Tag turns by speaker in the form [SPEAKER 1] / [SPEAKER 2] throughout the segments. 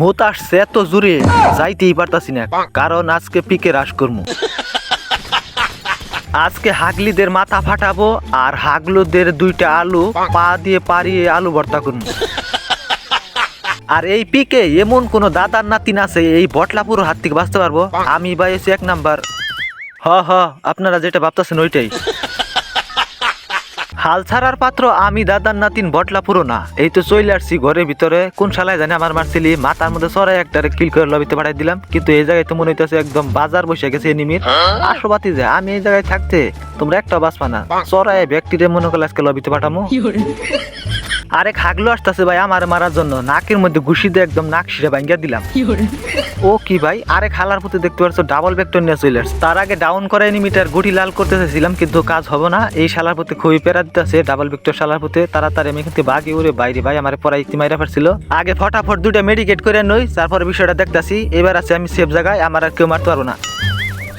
[SPEAKER 1] মুত আসছে এত জোরে, যাইতেই পারতাছি না, কারণ আজকে পিকে রাস করব আজকে হাগলিদের মাথা ফাটাবো আর হাগলুদের দুইটা আলু পা দিয়ে পারিয়ে আলু ভর্তা করব আর এই পিকে এমন কোন দাদার নাতিন আছে, এই বটলাপুর হাত থেকে বাঁচতে পারব। আমি এসে এক নাম্বার। হ হ, আপনারা যেটা ভাবতেছেন ওইটাই। হাল ছাড়ার পাত্র আমি দাদার নাতিন বটলাপুরো না এই তো চলে আসছি ঘরের ভিতরে। কোন শালায় জানি আমার মারছিলি? মাথার মধ্যে সরাই একটা কিল করে লবিতে পাঠাই দিলাম। কিন্তু এই জায়গায় তো মনে হইতেছে একদম বাজার বসে গেছে এনিমির আশোপাতি যে আমি এই জায়গায় থাকতে তোমরা একটা বাঁচবা না। সরাই ব্যক্তিরে মনে করলে আজকে লবিতে পাঠামো। আরেক হাগলো আসতেছে ভাই আমার মারার জন্য। নাকের মধ্যে ঘুষি দিয়ে একদম নাক শিরে ভাঙ্গিয়া দিলাম। ও কি ভাই? আরে খালার প্রতি দেখতে পাচ্ছ ডাবল ভেক্টর নিয়ে চলে তার আগে ডাউন করে এনিমিটার গুটি লাল করতে চাইছিলাম কিন্তু কাজ হবে না। এই শালার প্রতি খুবই পেরা দিতেছে ডাবল ভেক্টর শালার প্রতি। তাড়াতাড়ি আমি কিন্তু বাঘে উড়ে বাইরে ভাই আমার পরে ইতি মাইরা পারছিল আগে ফটাফট দুইটা মেডিকেট করে নই তারপরে বিষয়টা দেখতাছি। এবার আছে আমি সেফ জায়গায় আমার আর কেউ মারতে পারব না।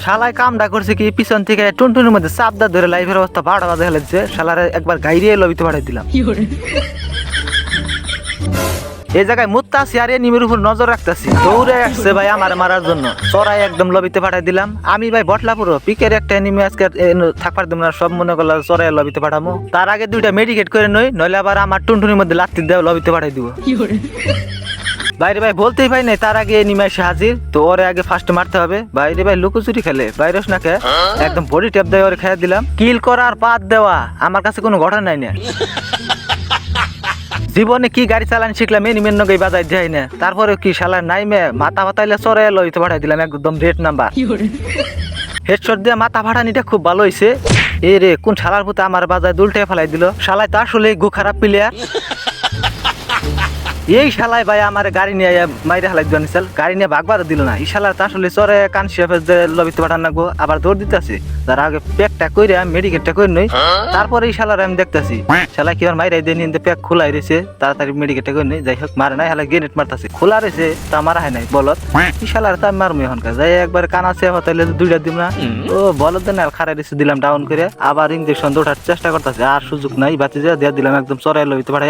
[SPEAKER 1] শালায় কামটা করছে কি? পিছন থেকে টুনটুনের মধ্যে চাপদা ধরে লাইফের অবস্থা বারোটা বাজে ফেলেছে। শালারে একবার গাইরিয়ে লবিতে পাঠাই দিলাম। এই জায়গায় মুত্তাছি আর নিমের উপর নজর রাখতেছি দৌড়ে আসছে ভাই আমার মারার জন্য। চড়াই একদম লবিতে পাঠাই দিলাম। আমি ভাই বটলাপুর পিকের একটা এনিমি আজকে থাকবার দেবো না সব মনে করলাম চড়াই লবিতে পাঠাবো তার আগে দুইটা মেডিকেট করে নই নইলে আবার আমার টুনটুনির মধ্যে লাত্তি দেওয়া লবিতে পাঠাই দিব। বাইরে ভাই বলতেই পাই নাই তার আগে নিমে এসে হাজির তো ওরে আগে ফার্স্ট মারতে হবে। বাইরে ভাই লুকোচুরি খেলে বাইরে না কে। একদম বডি ট্যাপ দেয় ওরে খেয়ে দিলাম। কিল করার পাত দেওয়া আমার কাছে কোনো ঘটনা নাই না। জীবনে কি গাড়ি চালান শিখলাম এনিমের নগে বাজাই যাই না। তারপরে কি শালা নাই মে মাথা ফাটাইলে চরে এলো লইতে পাঠাই দিলাম একদম রেড নাম্বার হেডশট দিয়ে মাথা ফাটানিটা খুব ভালো হয়েছে এ রে কোন শালার পুতে আমার বাজায় দুলটে ফেলাই দিল। শালায় তো আসলে গু খারাপ প্লেয়ার এই শালায় ভাই আমার গাড়ি নিয়ে মাইরে হালাই দিল নিচাল গাড়ি নিয়ে ভাগবার দিল না। এই শালার তো আসলে চরে কান শেফে যে লবিতে পাঠান নাগবো আবার দৌড় দিতেছে তার আগে প্যাকটা কইরে মেডিকেটটা করে নই। তারপরে এই শালার আমি দেখতেছি। শালা কি আর মাইরাই দিয়ে নিতে প্যাক খোলাই রয়েছে তাড়াতাড়ি মেডিকেটটা করে নই। যাই হোক মারে নাই হালা গেনেট মারতাছে। খোলা রয়েছে তা মারা হয় নাই বলত এই শালার তো মারমু এখনকার। যাই একবার কানা সে হতাইলে দুইটা দিম না। ও বলত দেন আর খারাই রয়েছে দিলাম ডাউন করে আবার ইঞ্জেকশন দৌড়ার চেষ্টা করতেছে আর সুযোগ নাই বাতি যা দিয়ে দিলাম একদম চড়াই লইতে পারে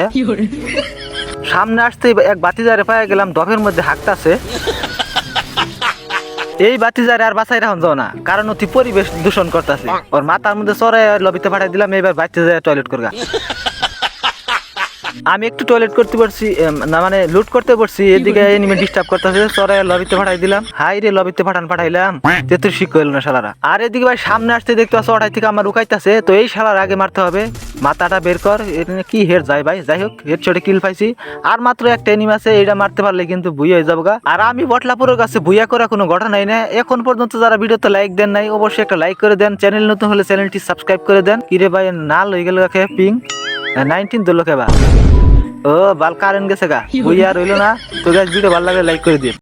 [SPEAKER 1] সামনে আসতে এক বাতিজারে পায়ে গেলাম, দফের মধ্যে হাঁকতাছে। এই বাতিজারে আর বাসায় রাখুন যাও না, কারণ অতি পরিবেশ দূষণ করতেছে। ওর মাথার মধ্যে চড়াই লবিতে পাঠাই দিলাম এবার বাতিজারে টয়লেট করগা। আমি একটু টয়লেট করতে পারছি না মানে লুট করতে পারছি এদিকে এনিমে ডিস্টার্ব করতেছে সরে লবিতে পাঠাই দিলাম। হাই রে লবিতে পাঠান পাঠাইলাম। তেতুর শিখ হইল না শালারা। আর এদিকে ভাই সামনে আসতে দেখতে পাচ্ছ ওটাই থেকে আমার উকাইতাছে তো এই শালার আগে মারতে হবে। মাথাটা বের কর এটা কি হেড যায় ভাই? যাই হোক হেড শটে কিল পাইছি। আর মাত্র একটা এনিম আছে এটা মারতে পারলে কিন্তু ভুই হয়ে যাব গা আর আমি বটলাপুরের কাছে ভুইয়া করা কোনো ঘটনাই না এখন পর্যন্ত যারা ভিডিওতে লাইক দেন নাই অবশ্যই একটা লাইক করে দেন। চ্যানেল নতুন হলে চ্যানেলটি সাবস্ক্রাইব করে দেন। কিরে ভাই নাল হয়ে গেল কে পিং নাইনটিন দিল বা? ও বাল কারেন্ট গেছে গা। ভুইয়া রইল না। তো গাছ ভিডিও ভালো লাগে লাইক করে দিন